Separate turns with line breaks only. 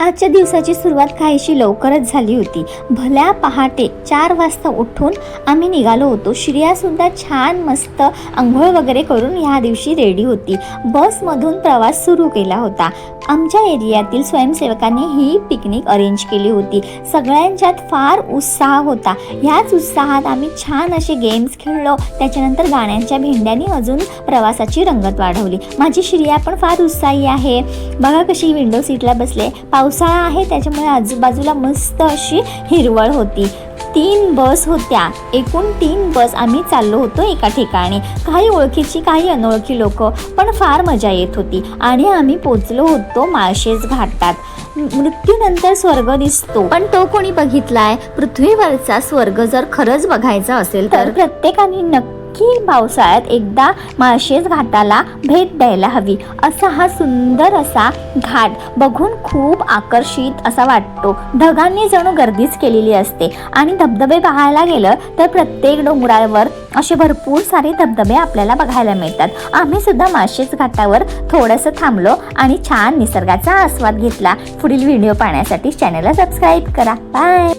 आजच्या दिवसाची सुरुवात काहीशी लवकरच झाली होती. भल्या पहाटे चार वाजता उठून आम्ही निघालो होतो. श्रियासुद्धा छान मस्त आंघोळ वगैरे करून ह्या दिवशी रेडी होती. बसमधून प्रवास सुरू केला होता. आमच्या एरियातील स्वयंसेवकांनी ही पिकनिक अरेंज केली होती. सगळ्यांच्यात फार उत्साह होता. ह्याच उत्साहात आम्ही छान असे गेम्स खेळलो. त्याच्यानंतर गाण्यांच्या भेंड्याने अजून प्रवासाची रंगत वाढवली. माझी श्रिया पण फार उत्साही आहे. बघा कशी विंडो सीटला बसले. पावसाळा आहे त्याच्यामुळे आजूबाजूला मस्त अशी हिरवळ होती. तीन बस होत्या. एकूण तीन बस आम्ही चाललो होतो एका ठिकाणी. काही ओळखीची काही अनोळखी लोक पण फार मजा येत होती. आणि आम्ही पोचलो होतो माळशेज घाटात. मृत्यूनंतर स्वर्ग दिसतो. पण तो कोणी बघितलाय? पृथ्वीवरचा स्वर्ग जर खरंच बघायचा असेल तर? प्रत्येकाने नक्की नक्की पावसाळ्यात एकदा माळशेज घाटाला भेट द्यायला हवी. असा हा सुंदर असा घाट बघून खूप आकर्षित असा वाटतो. ढगांनी जणू गर्दीच केलेली असते आणि धबधबे पाहायला गेलं तर प्रत्येक डोंगरावर असे भरपूर सारे धबधबे आपल्याला बघायला मिळतात. आम्ही सुद्धा माळशेज घाटावर थोडंसं थांबलो आणि छान निसर्गाचा आस्वाद घेतला. पुढील व्हिडिओ पाहण्यासाठी चॅनलला सबस्क्राईब करा. बाय